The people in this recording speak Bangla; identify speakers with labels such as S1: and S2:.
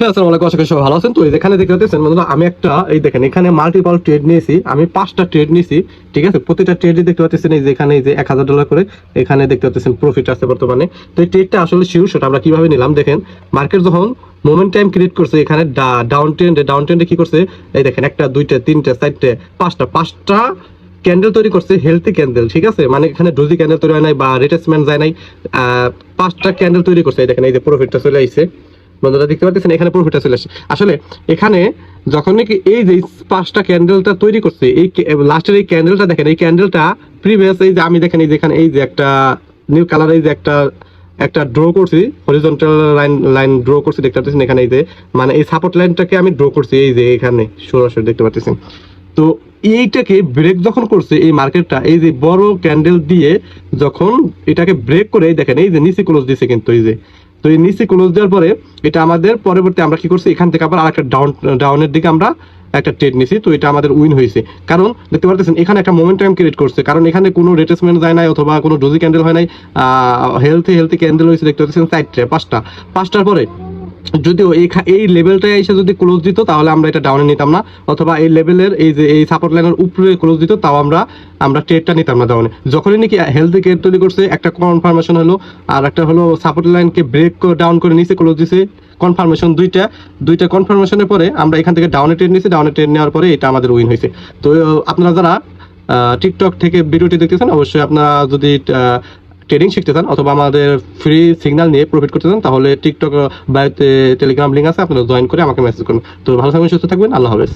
S1: একটা কীভাবে নিলাম? দেখেন মার্কেট যখন মোমেন্ট টাইম ক্রিয়েট করছে, এখানে ডাউন ট্রেন্ডে ডাউন ট্রেন্ডে কি করছে? এই দেখেন, একটা, দুইটা, তিনটা, চারটে, পাঁচটা পাঁচটা ক্যান্ডেল তৈরি করছে হেলথি ক্যান্ডেল ঠিক আছে? মানে এখানে ডোজি ক্যান্ডেল তৈরি হয় নাই বা রিটেসমেন্ট যায় নাই পাঁচটা ক্যান্ডেল তৈরি করছে, এই দেখেন, এই যে প্রফিটটা চলে আইছে। বন্ধুরা দেখতে পাচ্ছেন, এখানে প্রফিটটা চলে আসে। আসলে এখানে যখন নাকি এই যে পাঁচটা ক্যান্ডেলটা তৈরি করছে, এই লাস্টের এই ক্যান্ডেলটা দেখেন, এই ক্যান্ডেলটা প্রিভিয়াস এই যে আমি দেখেন, এই যে এখানে এই যে একটা নিউ কালার এই যে একটা একটা ড্র করছি হরিজন্টাল লাইন লাইন ড্র করছি, দেখতে পাচ্ছেন এখানে এই যে মানে এই সাপোর্ট লাইনটাকে আমি ড্র করছি, এই যে এখানে, সরাসরি দেখতে পাচ্ছেন। তো এইটাকে ব্রেক যখন করছে, এই মার্কেটটা এই যে বড় ক্যান্ডেল দিয়ে যখন এটাকে ব্রেক করে, দেখেন এই যে নিচে ক্লোজ দিছে কিন্তু এই যে। তো এই নিচে ক্লোজ দেওয়ার পরে এটা আমাদের পরবর্তী আমরা কি করছি? এখান থেকে আবার আরেকটা ডাউন ডাউনের দিকে আমরা একটা ট্রেড নিছি। তো এটা আমাদের উইন হয়েছে। কারণ দেখতে পারতেছেন, এখানে একটা মোমেন্টাম ক্রিয়েট করছে। কারণ এখানে কোনো রেটেসমেন্ট যায় নাই অথবা কোনো ডোজি ক্যান্ডেল হয় নাই। হেলথি হেলথি ক্যান্ডেল হয়েছে দেখতে পাচ্ছেন চারটে, পাঁচটা। পাঁচটার পরে যদিও এই এই লেভেলটায় এসে যদি ক্লোজ দিত, তাহলে আমরা এটা ডাউনে নিতাম না। অথবা এই লেভেলের এই যে, এই সাপোর্ট লাইনের উপরে ক্লোজ দিত, তাও আমরা আমরা ট্রেডটা নিতাম না ডাউনে যখনই নাকি হেলথি কেয়ার তৈরি করছে, একটা কনফার্মেশন হলো, আর একটা হলো সাপোর্ট লাইনকে ব্রেক ডাউন করে নিচে ক্লোজ দিছে। কনফার্মেশন দুইটা দুইটা কনফার্মেশনের পরে আমরা এখান থেকে ডাউনে ট্রেড নিয়েছি ডাউনে ট্রেড নেওয়ার পরে এটা আমাদের উইন হয়েছে। তো, আপনারা যারা টিকটক থেকে ভিডিওটি দেখতেছেন, অবশ্যই আপনারা যদি ট্রেডিং শিখতে চান অথবা আমাদের ফ্রি সিগনাল নিয়ে প্রফিট করতে চান, তাহলে টিকটক বা টেলিগ্রাম লিঙ্ক আছে, আপনারা জয়েন করে আমাকে মেসেজ করুন। তো ভালো থাকবেন, সুস্থ থাকবেন, আল্লাহ হাফেজ।